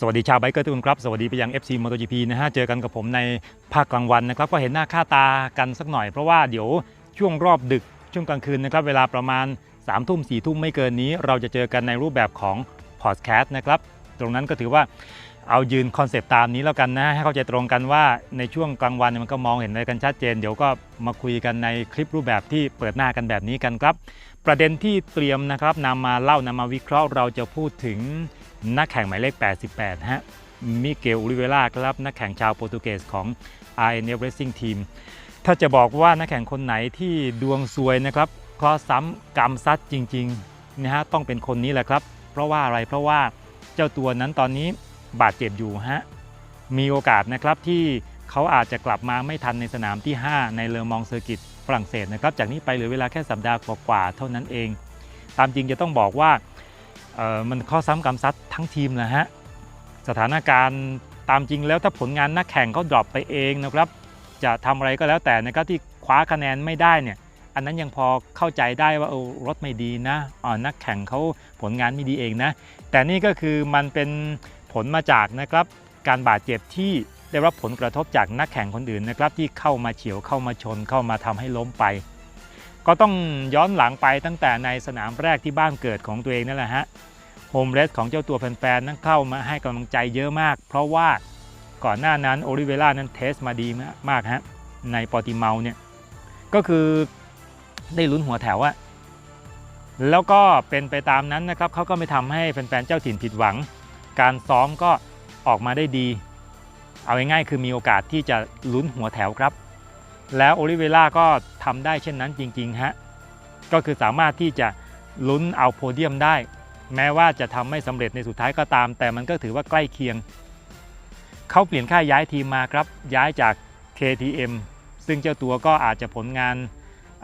สวัสดีชาวไบเกอร์ทุกคนครับ สวัสดีไปยัง FC MotoGP นะฮะ เจอกันกับผมในภาคกลางวันนะครับ ก็เห็นหน้าค่าตากันสักหน่อย เพราะว่าเดี๋ยวช่วงรอบดึกช่วงกลางคืนนะครับ เวลาประมาณ3ามทุ่มสี่ทุ่มไม่เกินนี้ เราจะเจอกันในรูปแบบของพอดแคสต์นะครับ ตรงนั้นก็ถือว่าเอายืนคอนเซปต์ตามนี้แล้วกันนะ ให้เข้าใจตรงกันว่าในช่วงกลางวันมันก็มองเห็นอะไรกันชัดเจน เดี๋ยวก็มาคุยกันในคลิปรูปแบบที่เปิดหน้ากันแบบนี้กันครับ ประเด็นที่เตรียมนะครับนำมาเล่านำมาวิเคราะห์เราจะพูดถึง นักแข่งหมายเลข 88 ฮะ มิเกลอุริเวล่าครับ นักแข่งชาวโปรตุเกสของ INF Racing Team ถ้าจะบอกว่านักแข่งคนไหนที่ดวงซวยนะครับเคราะซ้ำกรรมซัดจริงๆนะฮะต้องเป็นคนนี้แหละครับ เพราะว่าอะไรเพราะว่าเจ้าตัวนั้นตอนนี้บาดเจ็บอยู่ฮะ มีโอกาสนะครับที่เขาอาจจะกลับมาไม่ทันในสนามที่ 5 ในเลอมองเซอร์กิตฝรั่งเศสนะครับ จากนี้ไปเหลือเวลาแค่สัปดาห์กว่าๆเท่านั้นเอง ตามจริงจะต้องบอกว่า มันข้อซ้ำกรรมซัดทั้งทีมนะฮะสถานการณ์ตามจริงแล้วถ้าผลงานนักแข่งเขาดรอปไปเองนะครับ จะทำอะไรก็แล้วแต่นะครับที่คว้าคะแนนไม่ได้เนี่ย อันนั้นยังพอเข้าใจได้ว่าเออรถไม่ดีนะอ่านักแข่งเขาผลงานไม่ดีเองนะ แต่นี่ก็คือมันเป็นผลมาจากนะครับการบาดเจ็บที่ได้รับผลกระทบจากนักแข่งคนอื่นนะครับที่เข้ามาเฉียวเข้ามาชนเข้ามาทำให้ล้มไป ก็ต้องย้อนหลังไปตั้งแต่ในสนามแรกที่บ้านเกิดของตัวเองนั่นแหละฮะโฮมเรสของเจ้าตัวแฟนๆนั้นเข้ามาให้กำลังใจเยอะมาก เพราะว่าก่อนหน้านั้นโอลิเวล่านั้นเทสมาดีมากฮะในปอติเมาเนี่ยก็คือได้ลุ้นหัวแถวอะแล้วก็เป็นไปตามนั้นนะครับเขาก็ไม่ทำให้แฟนๆเจ้าถิ่นผิดหวัง การซ้อมก็ออกมาได้ดี เอาง่ายๆคือมีโอกาสที่จะลุ้นหัวแถวครับ แล้วโอลิเวล่าก็ทำได้เช่นนั้นจริงๆฮะก็คือสามารถที่จะลุ้นเอาโพเดียมได้ แม้ว่าจะทำไม่สำเร็จในสุดท้ายก็ตาม แต่มันก็ถือว่าใกล้เคียง เขาเปลี่ยนค่ายย้ายทีมมาครับ ย้ายจาก KTM ซึ่งเจ้าตัวก็อาจจะผลงาน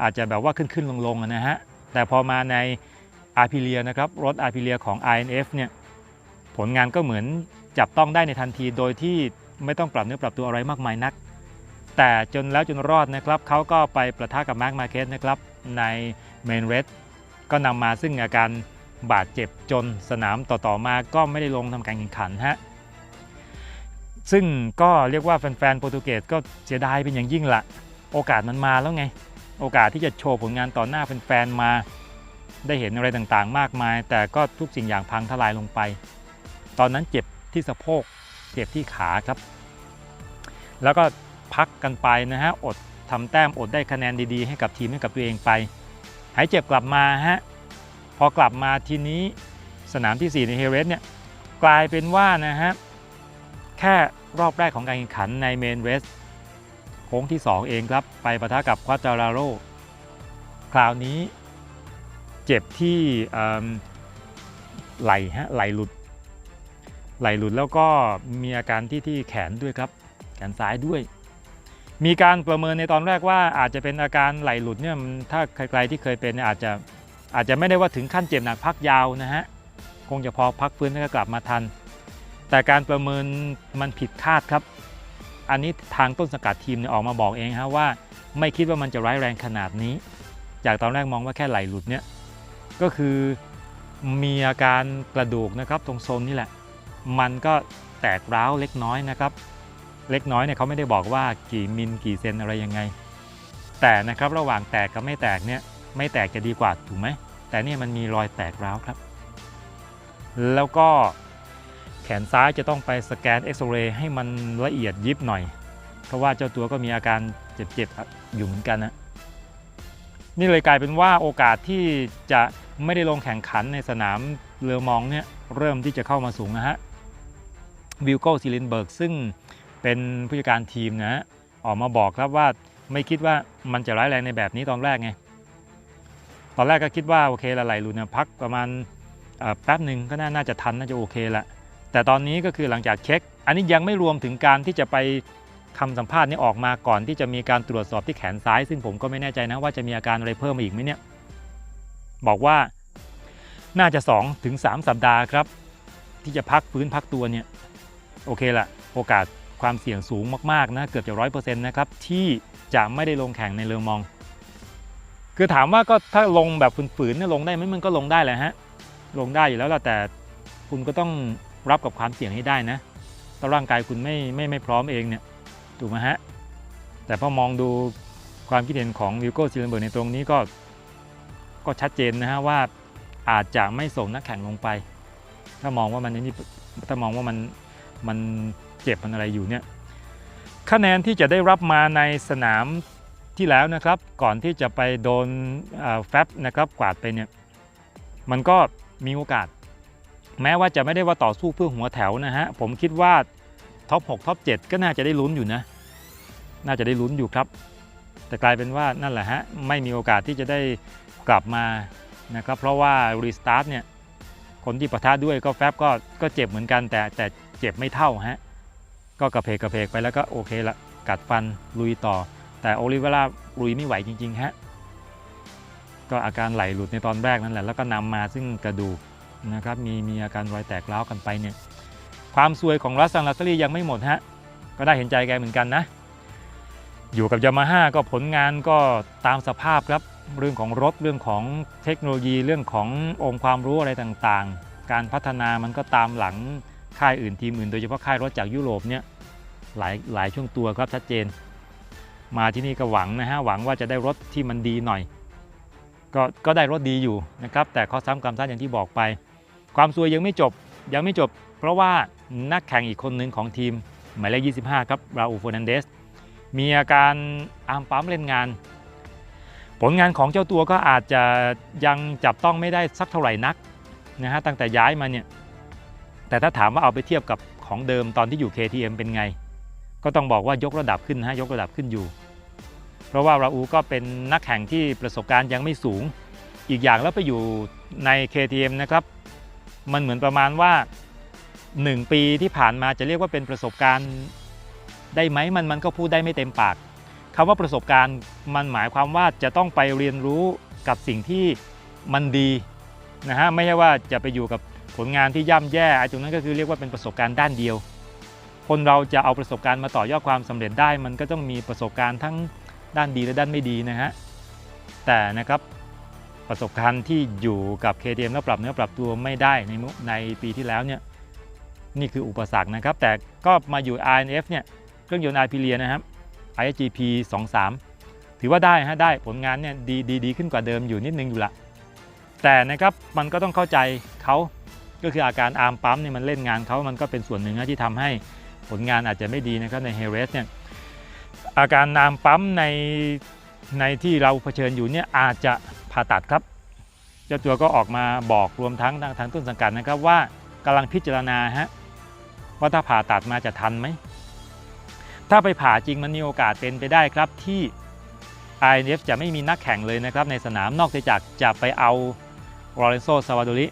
อาจจะแบบว่าขึ้นๆลงๆนะฮะแต่พอมาในอาร์พิเลียนะครับรถอาร์พิเลียของ INF เนี่ยผลงานก็เหมือนจับต้องได้ในทันทีโดยที่ไม่ต้องปรับเนื้อปรับตัวอะไรมากมายนัก แต่จนแล้วจนรอดนะครับเขาก็ไปประทะกับมาร์คมาเก็ตนะครับในเมนเรสก็นำมาซึ่งอาการบาดเจ็บจนสนามต่อๆมาก็ไม่ได้ลงทำการแข่งขันฮะซึ่งก็เรียกว่าแฟนๆโปรตุเกสก็เสียดายเป็นอย่างยิ่งละโอกาสมันมาแล้วไง โอกาสที่จะโชว์ผลงานต่อหน้าแฟนๆมา ได้เห็นอะไรต่างๆ มากมาย แต่ก็ทุกสิ่งอย่างพังทลายลงไป ตอนนั้นเจ็บที่สะโพก เจ็บที่ขาครับ แล้วก็ พักกันไปนะฮะอดทำแต้มอดได้คะแนนดีๆ ให้กับทีมให้กับตัวเองไป หายเจ็บกลับมาฮะพอกลับมาทีนี้สนามที่ 4 ในเฮเรสเนี่ยกลายเป็นว่านะฮะแค่รอบแรกของการแข่งขันในเมนเรสโค้งที่ 2 เองครับ ไปปะทะกับควาจาราโรคราวนี้เจ็บที่ไหล่ฮะไหล่หลุด ไหลหลุดแล้วก็มีอาการที่ที่แขนด้วยครับ แขนซ้ายด้วย มีการประเมินในตอนแรกว่าอาจจะเป็นอาการไหลหลุดเนี่ยถ้าใครๆที่เคยเป็นอาจจะอาจจะไม่ได้ว่าถึงขั้นเจ็บหนักพักยาวนะฮะคงจะพอพักฟื้นแล้วก็กลับมาทัน แต่การประเมินมันผิดคาดครับ อันนี้ทางต้นสงกัดทีมเนี่ยออกมาบอกเองฮะว่า ไม่คิดว่ามันจะร้ายแรงขนาดนี้ จากตอนแรกมองว่าแค่ไหลหลุดเนี่ยก็คือมีอาการกระดูกนะครับตรงโซนนี่แหละ มันก็แตกร้าวเล็กน้อยนะครับ เล็กน้อยเนี่ยเขาไม่ได้บอกว่ากี่มิลกี่เซนอะไรยังไง แต่นะครับระหว่างแตกกับไม่แตกเนี่ยไม่แตกจะดีกว่าถูกไหมแต่เนี่ยมันมีรอยแตกร้าวครับ แล้วก็แขนซ้ายจะต้องไปสแกนเอ็กซเรย์ให้มันละเอียดยิบหน่อย เพราะว่าเจ้าตัวก็มีอาการเจ็บๆอยู่เหมือนกันนะนี่เลยกลายเป็นว่าโอกาสที่จะไม่ได้ลงแข่งขันในสนามเรือมองเนี่ยเริ่มที่จะเข้ามาสูงนะฮะวิลโก้ซิลินเบิร์กซึ่ง เป็นผู้จัดการทีมนะฮะออกมาบอกครับว่าไม่คิดว่ามันจะร้ายแรงในแบบนี้ตอนแรกไงตอนแรกก็คิดว่าโอเคละไหลหลุดนี่ยพักประมาณแป๊บหนึ่งก็น่าจะทันน่าจะโอเคละแต่ตอนนี้ก็คือหลังจากเช็ค อันนี้ยังไม่รวมถึงการที่จะไปคำสัมภาษณ์นี้ออกมาก่อนที่จะมีการตรวจสอบที่แขนซ้าย ซึ่งผมก็ไม่แน่ใจนะว่าจะมีอาการอะไรเพิ่มมาอีกไหมเนี่ยบอกว่าน่าจะ2ถึง3สัปดาห์ครับ ที่จะพักฟื้นพักตัวเนี่ยโอเคละโอกาส ความเสี่ยงสูงมากๆนะเกือบจะร้อยเปอร์เซ็นต์นะครับที่จะไม่ได้ลงแข่งในเลอมอง คือถามว่าก็ถ้าลงแบบฝืนๆเนี่ยลงได้ไหมมันก็ลงได้แหละฮะลงได้อยู่แล้วล่ะแต่คุณก็ต้องรับกับความเสี่ยงให้ได้นะถ้าร่างกายคุณไม่ไม่ไม่พร้อมเองเนี่ยถูกไหมฮะแต่พอมองดูความคิดเห็นของวิลโก้ซิลเบิร์ในตรงนี้ก็ก็ชัดเจนนะฮะว่าอาจจะไม่ส่งนักแข่งลงไป ถ้ามองว่ามันนี่ถ้ามองว่ามัน มันเจ็บมันอะไรอยู่เนี่ยคะแนนที่จะได้รับมาในสนามที่แล้วนะครับ ก่อนที่จะไปโดนแฟบนะครับกวาดไปเนี่ยมันก็มีโอกาส แม้ว่าจะไม่ได้ว่าต่อสู้เพื่อหัวแถวนะฮะผมคิดว่าท็อป6ท็อป7ก็น่าจะได้ลุ้นอยู่นะ น่าจะได้ลุ้นอยู่ครับ แต่กลายเป็นว่านั่นแหละฮะไม่มีโอกาสที่จะได้กลับมานะครับเพราะว่ารีสตาร์ทเนี่ยคนที่ประทะด้วยก็แฟบก็ก็เจ็บเหมือนกันแต่แต่ เจ็บไม่เท่าฮะก็กระเพกกระเพกไปแล้วก็โอเคละกัดฟันลุยต่อ แต่โอลิเวล่าลุยไม่ไหวจริงๆฮะก็อาการไหลหลุดในตอนแรกนั่นแหละแล้วก็นำมาซึ่งกระดูกนะครับมีมีอาการรอยแตกร้าวกันไปเนี่ยความซวยของรัสซันลัสซารียังไม่หมดฮะก็ได้เห็นใจแกเหมือนกันนะ อยู่กับยามาฮ่าก็ผลงานก็ตามสภาพครับเรื่องของรถเรื่องของเทคโนโลยีเรื่องขององค์ความรู้อะไรต่างๆ การพัฒนามันก็ตามหลัง ค่ายอื่นทีมอื่นโดยเฉพาะค่ายรถจากยุโรปเนี่ยหลายหลายช่วงตัวครับชัดเจน มาที่นี่ก็หวังนะฮะหวังว่าจะได้รถที่มันดีหน่อย ก็ก็ได้รถดีอยู่นะครับแต่ข้อซ้ำกรรมซัดอย่างที่บอกไป ความซวยยังไม่จบยังไม่จบ เพราะว่านักแข่งอีกคนหนึ่งของทีมหมายเลข 25 ครับราอูฟอนันเดสมีอาการอามปั๊มเล่นงาน ผลงานของเจ้าตัวก็อาจจะยังจับต้องไม่ได้สักเท่าไหร่นักนะฮะตั้งแต่ย้ายมาเนี่ย แต่ถ้าถามว่าเอาไปเทียบกับของเดิมตอนที่อยู่ KTM เป็นไง ก็ต้องบอกว่ายกระดับขึ้นฮะยกระดับขึ้นอยู่ เพราะว่าราอูก็เป็นนักแข่งที่ประสบการณ์ยังไม่สูง อีกอย่างแล้วไปอยู่ใน KTM นะครับ มันเหมือนประมาณว่า 1 ปีที่ผ่านมาจะเรียกว่าเป็นประสบการณ์ได้ไหมมันมันก็พูดได้ไม่เต็มปากคำว่าประสบการณ์มันหมายความว่าจะต้องไปเรียนรู้กับสิ่งที่มันดีนะฮะไม่ใช่ว่าจะไปอยู่กับ ลงานที่ย่ำแย่ไอ้ตรงนั้นก็คือเรียกว่าเป็นประสบการณ์ด้านเดียว คนเราจะเอาประสบการณ์มาต่อยอดความสำเร็จได้ มันก็ต้องมีประสบการณ์ทั้งด้านดีและด้านไม่ดีนะฮะแต่นะครับประสบการณ์ที่อยู่กับ KTM แล้วปรับเนื้อปรับตัวไม่ได้ในในปีที่แล้วเนี่ยนี่คืออุปสรรคนะครับ แต่ก็มาอยู่ RNF เนี่ยเครื่องยนต์ i p เ i ียนะครับ IGP 23 ถือว่าได้ฮะได้ผลงานเนี่ยดีดีดีขึ้นกว่าเดิมอยู่นิดนึงอยู่ละแต่นะครับมันก็ต้องเข้าใจเขา ก็คืออาการอาร์มปั๊มเนี่ยมันเล่นงานเขามันก็เป็นส่วนหนึ่งนะที่ทำให้ผลงานอาจจะไม่ดีนะครับในเฮเรสเนี่ยอาการอาร์มปั๊มในในที่เราเผชิญอยู่เนี่ยอาจจะผ่าตัดครับเจ้าตัวก็ออกมาบอกรวมทั้งทางทางต้นสังกัดนะครับว่ากำลังพิจารณาฮะว่าถ้าผ่าตัดมาจะทันไหมถ้าไปผ่าจริงมันมีโอกาสเป็นไปได้ครับที่ INF จะไม่มีนักแข่งเลยนะครับในสนามนอกจากจะไปเอาโรเลนโซซาวาโดริ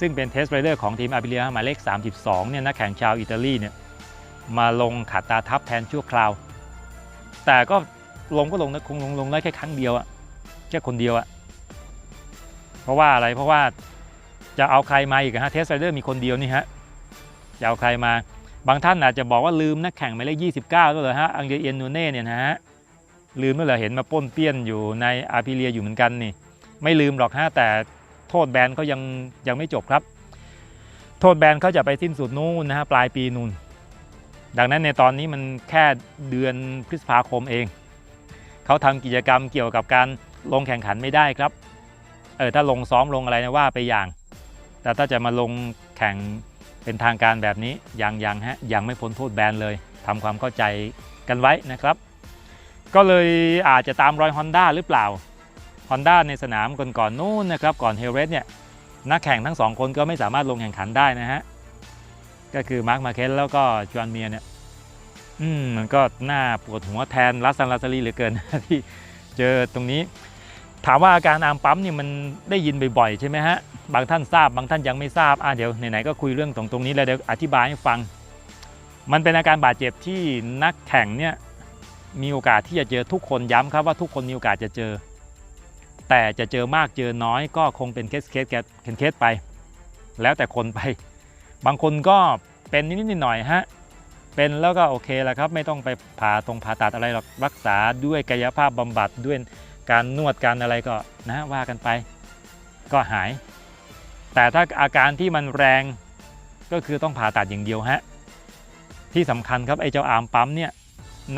ซึ่งเป็นเทสไรเดอร์ของทีมอาบิเลียหมายเลข 32 เนี่ยนักแข่งชาวอิตาลีเนี่ยมาลงขัดตาทับแทนชั่วคราว แต่ก็ลงก็ลงนะคงลงลงได้แค่ครั้งเดียวอะแค่คนเดียวอะเพราะว่าอะไรเพราะว่าจะเอาใครมาอีกฮะเทสไรเดอร์มีคนเดียวนี่ฮะจะเอาใครมาบางท่านอาจจะบอกว่าลืมนักแข่งหมายเลข 29ด้วยเหรอฮะอังเดเอียนนูเน่เนี่ยนะฮะลืมด้วยเหรอเห็นมาป้นเปี้ยนอยู่ในอาร์พิเลียอยู่เหมือนกันนี่ไม่ลืมหรอกฮะแต่ โทษแบนเขายังยังไม่จบครับ โทษแบนเขาจะไปสิ้นสุดนู่นนะฮะปลายปีนู่นดังนั้นในตอนนี้มันแค่เดือนพฤษภาคมเอง เขาทำกิจกรรมเกี่ยวกับการลงแข่งขันไม่ได้ครับเออถ้าลงซ้อมลงอะไรนะว่าไปอย่าง แต่ถ้าจะมาลงแข่งเป็นทางการแบบนี้ยังยังฮะยังไม่พ้นโทษแบนเลยทำความเข้าใจกันไว้นะครับ ก็เลยอาจจะตามรอย Honda หรือเปล่า Honda ในสนามก่อนก่อนๆนู้นนะครับก่อนเฮเรสเนี่ยนักแข่งทั้งสองคนก็ไม่สามารถลงแข่งขันได้นะฮะก็คือมาร์คมาเคนแล้วก็จอห์นเมียเนี่ยอืมมันก็น่าปวดหัวแทนลัสซันลาซารีเหลือเกินที่เจอตรงนี้ ถามว่าอาการอามปั๊มเนี่ยมันได้ยินบ่อยๆใช่ไหมฮะบางท่านทราบบางท่านยังไม่ทราบอะเดี๋ยวไหนๆก็คุยเรื่องตรงตรงนี้แล้วเดี๋ยวอธิบายให้ฟัง มันเป็นอาการบาดเจ็บที่นักแข่งเนี่ยมีโอกาสที่จะเจอทุกคนย้ำครับว่าทุกคนมีโอกาสจะเจอ แต่จะเจอมากเจอน้อยก็คงเป็นเคสเคสแกเคสไป แล้วแต่คนไป บางคนก็เป็นนิดๆหน่อยฮะเป็นแล้วก็โอเคแล้วครับ ไม่ต้องไปผ่าตรงผ่าตัดอะไรหรอกรักษาด้วยกายภาพบำบัดด้วยการนวดการอะไรก็นะว่ากันไป ก็หาย แต่ถ้าอาการที่มันแรงก็คือต้องผ่าตัดอย่างเดียวฮะที่สำคัญครับไอ้เจ้าอาร์มปั๊มเนี่ย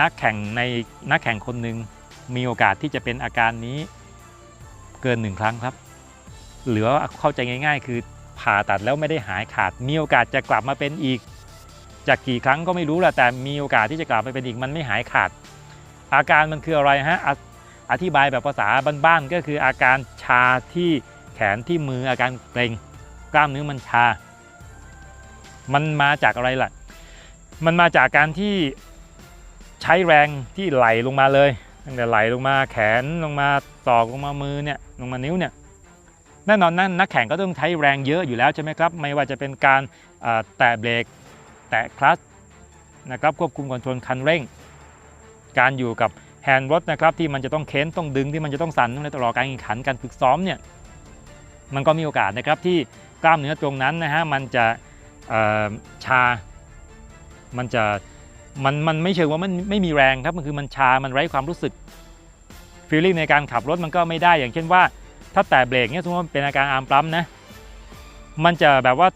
นักแข่งในนักแข่งคนหนึ่งมีโอกาสที่จะเป็นอาการนี้ เกินหนึ่งครั้งครับ หรือว่าเข้าใจง่าย ๆ คือผ่าตัดแล้วไม่ได้หายขาด มีโอกาสจะกลับมาเป็นอีก จากกี่ครั้งก็ไม่รู้แหละแต่มีโอกาสที่จะกลับไปเป็นอีกมันไม่หายขาด อาการมันคืออะไรฮะอะอธิบายแบบภาษาบ้านๆก็คืออาการชาที่แขนที่มืออาการเกร็งกล้ามเนื้อมันชา มันมาจากอะไรล่ะ มันมาจากการที่ใช้แรงที่ไหลลงมาเลย ตั้งแต่ไหลลงมาแขนลงมาศอกลงมามือเนี่ยลงมานิ้วเนี่ยแน่นอนนั่นนักแข่งก็ต้องใช้แรงเยอะอยู่แล้วใช่ไหมครับ ไม่ว่าจะเป็นการแตะเบรกแตะคลัตช์นะครับควบคุมคอนโทรลคันเร่ง การอยู่กับแฮนด์รถนะครับที่มันจะต้องเค้นต้องดึงที่มันจะต้องสั่นในตลอดการแข่งขันการฝึกซ้อมเนี่ยมันก็มีโอกาสนะครับที่กล้ามเนื้อตรงนั้นนะฮะมันจะชา มันจะ มันมันไม่เชิงว่ามันไม่มีแรงครับมันคือมันชา มันไร้ความรู้สึกฟีลลิ่งในการขับรถมันก็ไม่ได้อย่างเช่นว่า ถ้าแตะเบรกเนี่ยสมมติว่าเป็นอาการอาร์มปั๊มนะมันจะแบบว่า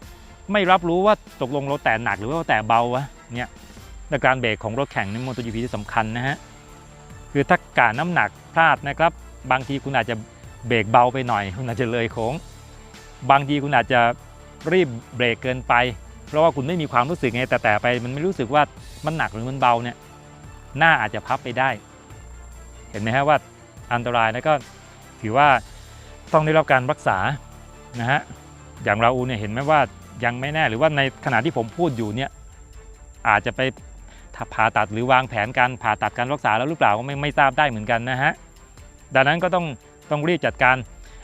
ไม่รับรู้ว่าตกลงเราแตะหนักหรือว่าเราแตะเบาวะเนี่ยแต่การเบรกของรถแข่งในมอเตอร์จีพีที่สำคัญนะฮะคือถ้าการน้ำหนักพลาดนะครับ บางทีคุณอาจจะเบรกเบาไปหน่อย คุณอาจจะเลยโค้ง บางทีคุณอาจจะรีบเบรกเกินไป เพราะว่าคุณไม่มีความรู้สึกไงแต่แต่ไปมันไม่รู้สึกว่ามันหนักหรือมันเบาเนี่ยหน้าอาจจะพับไปได้ เห็นไหมฮะว่าอันตรายแล้วก็ถือว่าต้องได้รับการรักษานะฮะอย่างเราอูเนี่ยเห็นไหมว่ายังไม่แน่หรือว่าในขณะที่ผมพูดอยู่เนี่ยอาจจะไปผ่าตัดหรือวางแผนการผ่าตัดการรักษาแล้วหรือเปล่าก็ไม่ไม่ทราบได้เหมือนกันนะฮะดังนั้นก็ต้องต้องรีบจัดการ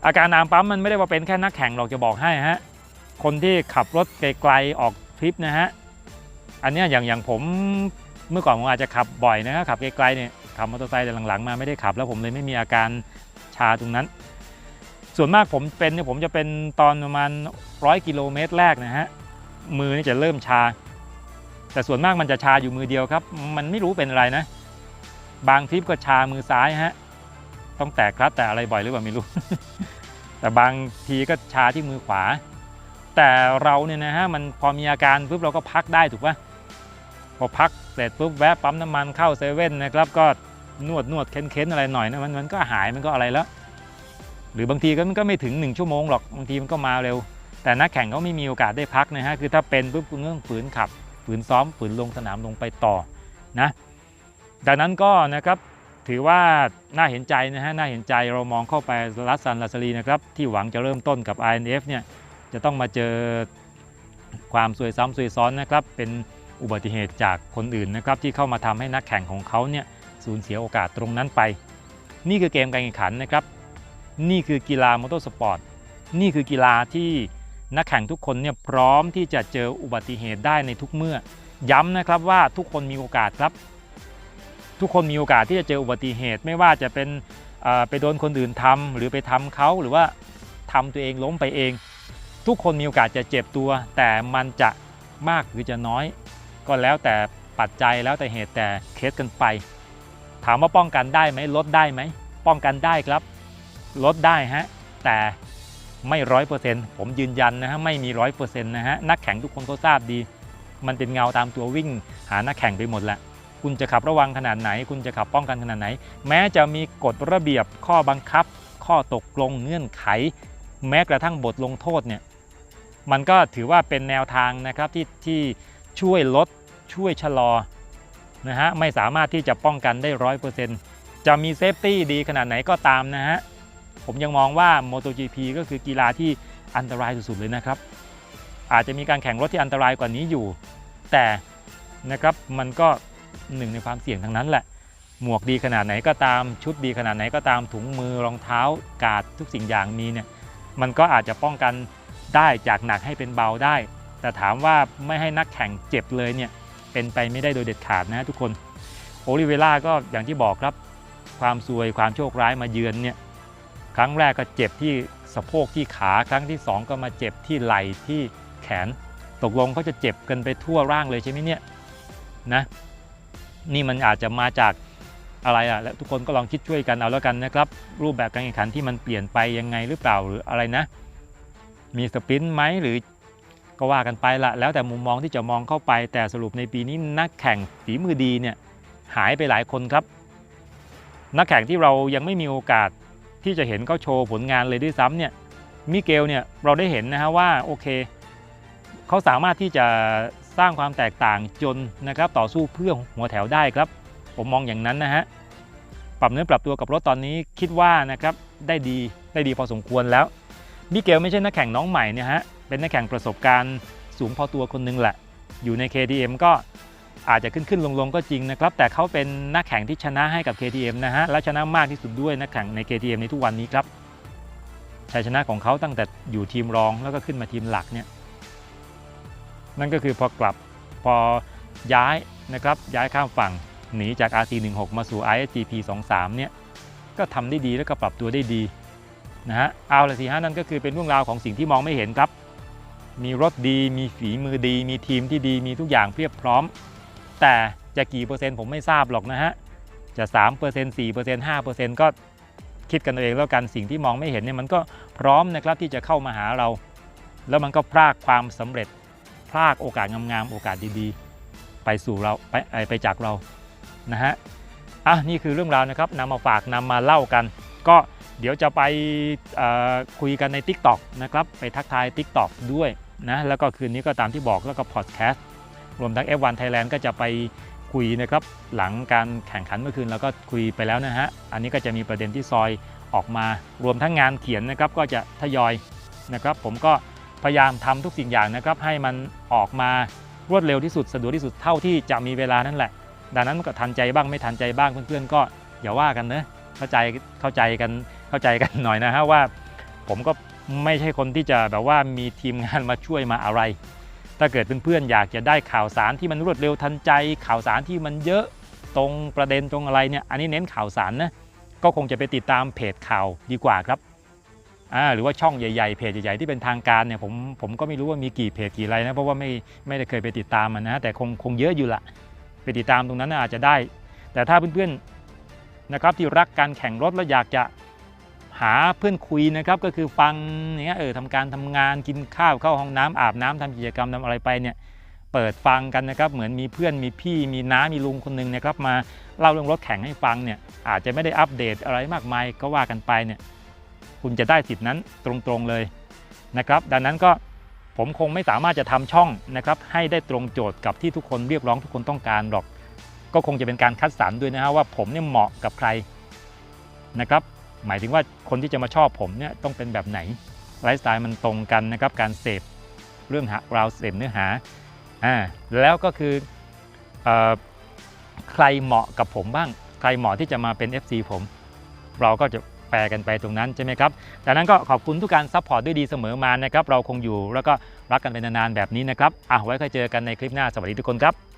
อาการนามปั๊มมันไม่ได้ว่าเป็นแค่นักแข่งหรอกจะบอกให้ฮะ คนที่ขับรถไกลๆออกทริปนะฮะอันนี้อย่างอย่างผมเมื่อก่อนผมอาจจะขับบ่อยนะฮะขับไกลๆเนี่ยขับมอเตอร์ไซค์แต่หลังๆมาไม่ได้ขับแล้วผมเลยไม่มีอาการชาตรงนั้น ส่วนมากผมเป็นเนี่ยผมจะเป็นตอนประมาณร้อยกิโลเมตรแรกนะฮะมือนี่จะเริ่มชา แต่ส่วนมากมันจะชาอยู่มือเดียวครับ มันไม่รู้เป็นอะไรนะ บางทริปก็ชามือซ้ายฮะต้องแตะคลัตช์แต่อะไรบ่อยหรือเปล่าไม่รู้ แต่บางทีก็ชาที่มือขวา แต่เราเนี่ยนะฮะมันพอมีอาการปุ๊บเราก็พักได้ถูกปะพอพักเสร็จปุ๊บแวะปั๊มน้ำมันเข้าเซเว่นนะครับก็นวดนวดเค้นเค้นอะไรหน่อยนะมันมันก็หายมันก็อะไรแล้ว หรือบางทีก็มันก็ไม่ถึง 1 ชั่วโมงหรอกบางทีมันก็มาเร็ว แต่นักแข่งเขาไม่มีโอกาสได้พักนะฮะคือถ้าเป็นปุ๊บคุณต้องฝืนขับ ฝืนซ้อมฝืนลงสนามลงไปต่อนะดังนั้นก็นะครับถือว่าน่าเห็นใจนะฮะน่าเห็นใจเรามองเข้าไปรัสซันลาซารีนะครับที่หวังจะเริ่มต้นกับ INF เนี่ย จะต้องมาเจอความซวยซ้ำซวยซ้อนนะครับ เป็นอุบัติเหตุจากคนอื่นนะครับ ที่เข้ามาทำให้นักแข่งของเขาเนี่ยสูญเสียโอกาสตรงนั้นไป นี่คือเกมการแข่งขันนะครับ นี่คือกีฬามอเตอร์สปอร์ตนี่คือกีฬาที่นักแข่งทุกคนเนี่ยพร้อมที่จะเจออุบัติเหตุได้ในทุกเมื่อ ย้ำนะครับว่าทุกคนมีโอกาสครับ ทุกคนมีโอกาสที่จะเจออุบัติเหตุ ไม่ว่าจะเป็นไปโดนคนอื่นทำหรือไปทำเขาหรือว่าทำตัวเองล้มไปเอง ทุกคนมีโอกาสจะเจ็บตัว แต่มันจะมากหรือจะน้อย ก็แล้วแต่ปัจจัยแล้วแต่เหตุแต่เคสกันไป ถามว่าป้องกันได้ไหมลดได้ไหม ป้องกันได้ครับ ลดได้ฮะ แต่ไม่ร้อยเปอร์เซ็นต์ผมยืนยันนะฮะไม่มีร้อยเปอร์เซ็นต์นะฮะนักแข่งทุกคนก็ทราบดี มันเป็นเงาตามตัววิ่ง หานักแข่งไปหมดแหละคุณจะขับระวังขนาดไหน คุณจะขับป้องกันขนาดไหน แม้จะมีกฎระเบียบข้อบังคับ ข้อตกลงเงื่อนไข แม้กระทั่งบทลงโทษเนี่ย มันก็ถือว่าเป็นแนวทางนะครับที่ที่ช่วยลดช่วยชะลอนะฮะไม่สามารถที่จะป้องกันได้ร้อยเปอร์เซ็นต์จะมีเซฟตี้ดีขนาดไหนก็ตามนะฮะผมยังมองว่า MotoGP ก็คือกีฬาที่อันตรายสุดๆเลยนะครับ อาจจะมีการแข่งรถที่อันตรายกว่านี้อยู่ แต่นะครับมันก็หนึ่งในความเสี่ยงทั้งนั้นแหละ หมวกดีขนาดไหนก็ตามชุดดีขนาดไหนก็ตามถุงมือรองเท้ากาดทุกสิ่งอย่างมีเนี่ยมันก็อาจจะป้องกัน ได้จากหนักให้เป็นเบาได้ แต่ถามว่าไม่ให้นักแข่งเจ็บเลยเนี่ยเป็นไปไม่ได้โดยเด็ดขาดนะทุกคนโอลิเวล่าก็อย่างที่บอกครับ ความซวยความโชคร้ายมาเยือนเนี่ยครั้งแรกก็เจ็บที่สะโพกที่ขาครั้งที่ 2 ก็มาเจ็บที่ไหล่ที่แขน ตกลงเขาจะเจ็บกันไปทั่วร่างเลยใช่ไหมเนี่ยนะนี่มันอาจจะมาจากอะไรอะและทุกคนก็ลองคิดช่วยกันเอาแล้วกันนะครับ รูปแบบการแข่งขันที่มันเปลี่ยนไปยังไงหรือเปล่าหรืออะไรนะ มีสปรินต์ไหมหรือก็ว่ากันไปละแล้วแต่มุมมองที่จะมองเข้าไป แต่สรุปในปีนี้นักแข่งฝีมือดีเนี่ยหายไปหลายคนครับ นักแข่งที่เรายังไม่มีโอกาสที่จะเห็นเขาโชว์ผลงานเลยด้วยซ้ำเนี่ยมิเกลเนี่ยเราได้เห็นนะฮะว่าโอเคเขาสามารถที่จะสร้างความแตกต่างจนนะครับต่อสู้เพื่อหัวแถวได้ครับ ผมมองอย่างนั้นนะฮะปรับเนื้อปรับตัวกับรถตอนนี้คิดว่านะครับได้ดีได้ดีพอสมควรแล้ว มิเกลไม่ใช่นักแข่งน้องใหม่เนี่ยฮะ เป็นนักแข่งประสบการณ์สูงพอตัวคนหนึงแหละ อยู่ใน KTM ก็อาจจะขึ้นขึ้นลงลงก็จริงนะครับ แต่เขาเป็นนักแข่งที่ชนะให้กับ KTM นะฮะ และชนะมากที่สุดด้วยนักแข่งใน KTM ในทุกวันนี้ครับ ชัยชนะของเขาตั้งแต่อยู่ทีมรองแล้วก็ขึ้นมาทีมหลักเนี่ย นั่นก็คือพอกลับพอย้ายนะครับย้ายข้ามฝั่งหนีจาก RC16 มาสู่ ISGP 23 เนี่ย ก็ทำได้ดีแล้วก็ปรับตัวได้ดี นะฮะเอาละสิฮะนั่นก็คือเป็นเรื่องราวของสิ่งที่มองไม่เห็นครับ มีรถดี มีฝีมือดี มีทีมที่ดี มีทุกอย่างเพียบพร้อม แต่จะกี่เปอร์เซ็นต์ผมไม่ทราบหรอกนะฮะ จะ 3% 4% 5%ก็คิดกันเอาเองแล้วกันสิ่งที่มองไม่เห็นเนี่ยมันก็พร้อมนะครับที่จะเข้ามาหาเรา แล้วมันก็พรากความสำเร็จพรากโอกาสงามๆโอกาสดีๆ ไปสู่เราไปไปไปจากเรานะฮะอะนี่คือเรื่องราวนะครับนำมาฝากนำมาเล่ากัน ก็ เดี๋ยวจะไปคุยกันใน TikTok นะครับไปทักทาย TikTok ด้วยนะแล้วก็คืนนี้ก็ตามที่บอกแล้วก็พอดแคสต์รวมทั้ง F1 Thailand ก็จะไปคุยนะครับหลังการแข่งขันเมื่อคืนเราก็คุยไปแล้วนะฮะอันนี้ก็จะมีประเด็นที่ซอยออกมารวมทั้งงานเขียนนะครับก็จะทยอยนะครับ ผมก็พยายามทำทุกสิ่งอย่างนะครับ ให้มันออกมารวดเร็วที่สุดสะดวกที่สุดเท่าที่จะมีเวลานั่นแหละ ดังนั้นก็ทันใจบ้างไม่ทันใจบ้างเพื่อนๆก็อย่าว่ากันเนะเข้าใจเข้าใจกัน เข้าใจกันหน่อยนะฮะว่า ผมก็ไม่ใช่คนที่จะแบบว่ามีทีมงานมาช่วยมาอะไร ถ้าเกิดเพื่อนๆอยากจะได้ข่าวสารที่มันรวดเร็วทันใจ ข่าวสารที่มันเยอะตรงประเด็นตรงอะไรเนี่ยอันนี้เน้นข่าวสารนะก็คงจะไปติดตามเพจข่าวดีกว่าครับอ่าหรือว่าช่องใหญ่ๆเพจใหญ่ๆที่เป็นทางการเนี่ยผมผมก็ไม่รู้ว่ามีกี่เพจกี่อะไรนะเพราะว่าไม่ไม่ได้เคยไปติดตามมันนะแต่คงคงเยอะอยู่ละไปติดตามตรงนั้นอาจจะได้ แต่ถ้าเพื่อนๆนะครับที่รักการแข่งรถแล้วอยากจะ หาเพื่อนคุยนะครับก็คือฟังอย่างเงี้ยเออทำการทำงานกินข้าวเข้าห้องน้ำอาบน้ำทำกิจกรรมทำอะไรไปเนี่ยเปิดฟังกันนะครับเหมือนมีเพื่อนมีพี่มีน้ามีลุงคนหนึงนะครับมาเล่าเรื่องรถแข่งให้ฟังเนี่ยอาจจะไม่ได้อัปเดตอะไรมากมายก็ว่ากันไปเนี่ยคุณจะได้สิทธินั้นตรงๆเลยนะครับดังนั้นก็ผมคงไม่สามารถจะทำช่องนะครับให้ได้ตรงโจทย์กับที่ทุกคนเรียกร้องทุกคนต้องการหรอก ก็คงจะเป็นการคัดสรรด้วยนะฮะว่าผมเนี่ยเหมาะกับใครนะครับ หมายถึงว่าคนที่จะมาชอบผมเนี่ยต้องเป็นแบบไหนไลฟ์สไตล์มันตรงกันนะครับการเสพเรื่องหาราวเสพเนื้อหาอ่าแล้วก็คืออใครเหมาะกับผมบ้าง ใครเหมาะที่จะมาเป็น FC ผม เราก็จะแปลกันไปตรงนั้นใช่ไหมครับดังนั้นก็ขอบคุณทุกการซัพพอร์ตด้วยดีเสมอมานะครับ เราคงอยู่แล้วก็รักกันเป็นนานๆแบบนี้นะครับอะไว้ค่อยเจอกันในคลิปหน้าสวัสดีทุกคนครับ